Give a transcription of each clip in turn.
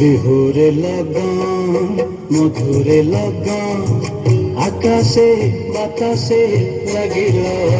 বিহুরে লাগাম মধুরে লাগাম আকাশে বাতাসে লাগিল।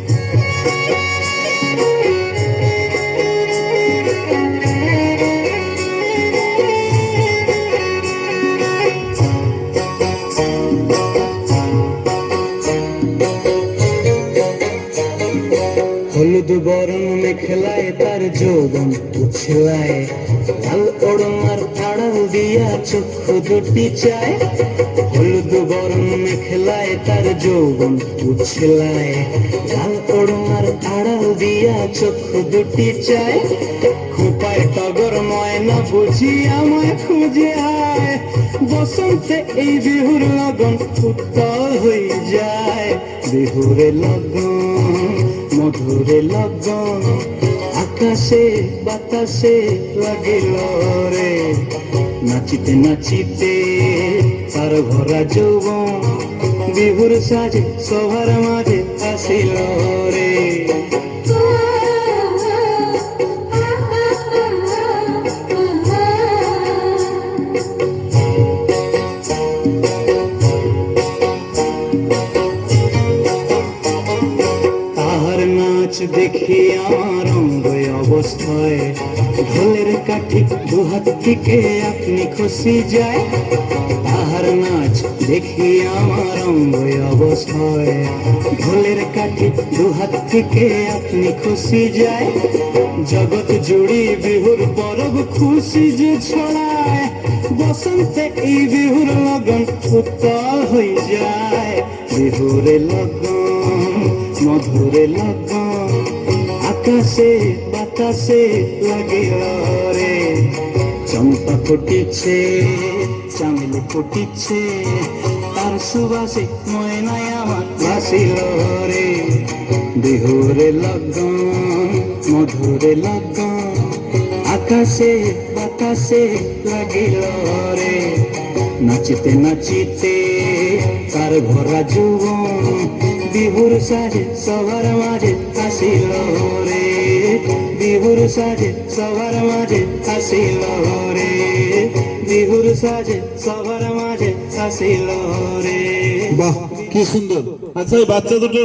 হলুদ বরণ মেখলায় তার যৌবন উছলায় লাল ওড়নার আড়াল দিয়া চক্ষু দুটি চায়। হলুদ বরণ মেখলায় তার যৌবন উছলায় লাল ওড়নার আড়াল দিয়া চক্ষু দুটি চায়। খোপায় টগর ময়না বুঝি আমায় খুঁজে আয়। বসন্তে এই বিহুর লগন উত্তর হয়ে যায়। বিহুরে লগন মধুরে লগন আকাশে বাতাসে লাগিল রে নাচিতে নাচিতে তার ভরা যৌবন বিহুর সাজে সবার মাঝে আসিল রে দেখি অঙ্গ অবস্থায়। ঢোলের কাঠি দুহাত থেকে আপনি খুশি যায়। তাহার নাচ দেখি আমার অঙ্গ অবস্থায়। ঢোলের কাঠি দুহাত থেকে আপনি খুশি যায়। জগৎ জুড়ি বিহুর পরব খুশি যে ছড়ায়। বসন্তে এই বিহুর লগন উত্তল হয়ে যায়। বিহুরে লগন, মধুরে লগন আকাশে বাতাসে লাগিল রে। চম্পা ফুটিছে, চামেলি ফুটিছে, তার সুবাসে ময়নায় আমার ভাসিল রে। বিহুরে লগন, মধুরে লগন, আকাশে, বাতাসে লাগিল রে। নাচিতে নাচিতে তার ভরা যুবন বিহুর সাজে, সবার মাঝে আসিল বিহুর সাজে সবার মাঝে আসিল রে। বিহুর সাজে সবার মাঝে আসিল রে। বাহ, কি সুন্দর। আচ্ছা বাচ্চা দুটো